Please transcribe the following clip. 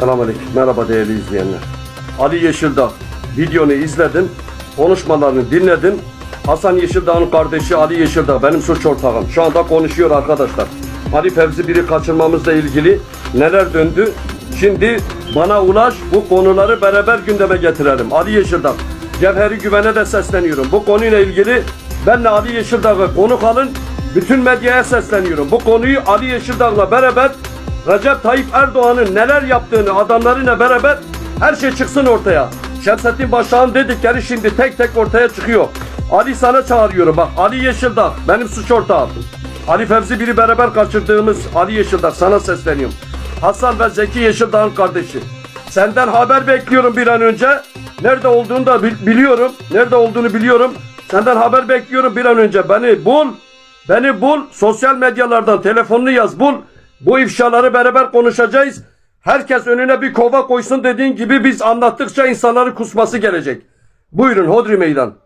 Selamünaleyküm. Merhaba değerli izleyenler. Ali Yeşildağ videonu izledim. Konuşmalarını dinledim. Hasan Yeşildağ'ın kardeşi Ali Yeşildağ benim suç ortağım. Şu anda konuşuyor arkadaşlar. Ali Fevzi biri kaçırmamızla ilgili neler döndü? Şimdi bana ulaş bu konuları beraber gündeme getirelim. Ali Yeşildağ. Cevheri Güven'e de sesleniyorum. Bu konuyla ilgili benle Ali Yeşildağ'ı konuk alın. Bütün medyaya sesleniyorum. Bu konuyu Ali Yeşildağ'la beraber Recep Tayyip Erdoğan'ın neler yaptığını adamlarıyla beraber her şey çıksın ortaya. Şemsettin Başak'ın dedikleri şimdi tek tek ortaya çıkıyor. Ali sana çağırıyorum bak Ali Yeşildağ benim suç ortağım. Ali Fevzi biri beraber kaçırdığımız Ali Yeşildağ sana sesleniyorum. Hasan ve Zeki Yeşildağ'ın kardeşi. Senden haber bekliyorum bir an önce. Nerede olduğunu da bil- biliyorum. Nerede olduğunu biliyorum. Senden haber bekliyorum bir an önce. Beni bul. Beni bul. Sosyal medyalardan telefonunu yaz bul. Bu ifşaları beraber konuşacağız. Herkes önüne bir kova koysun dediğin gibi biz anlattıkça insanların kusması gelecek. Buyurun Hodri Meydan.